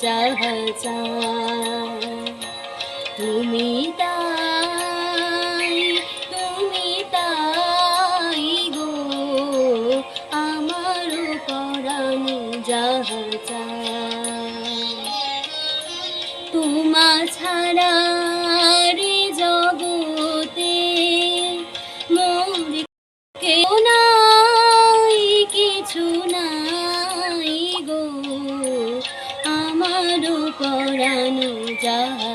যাহা চায় তুমি তাই তুমি তাই গো আমার পরানো চায় তোমা ছাড়া পরানো যাহা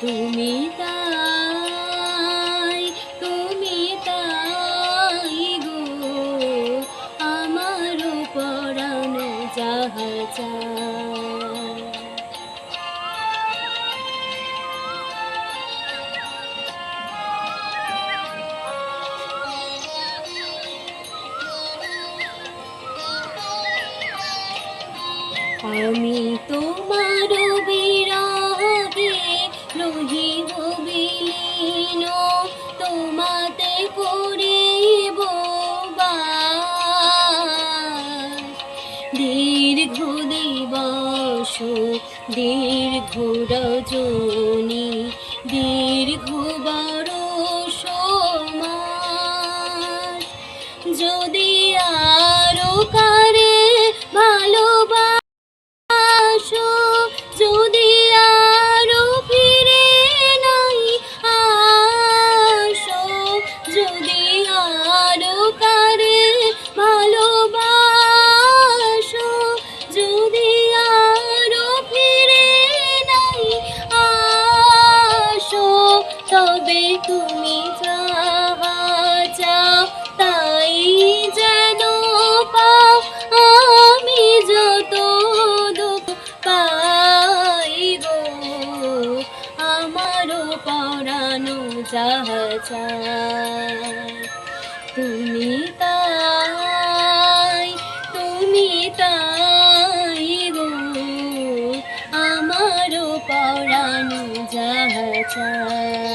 তুমি তাই তুমি তাই গো আমার পরাণ যাহা চায় আমি তোমার বিরাগে রহিব বিলীন তোমাতে করিব। দীর্ঘ দিবস দীর্ঘ রজনী দীর্ঘ বরষ যাহা চায় তুমি তাই তুমি তাই গো। আমারও পড়ানো যাহা চায়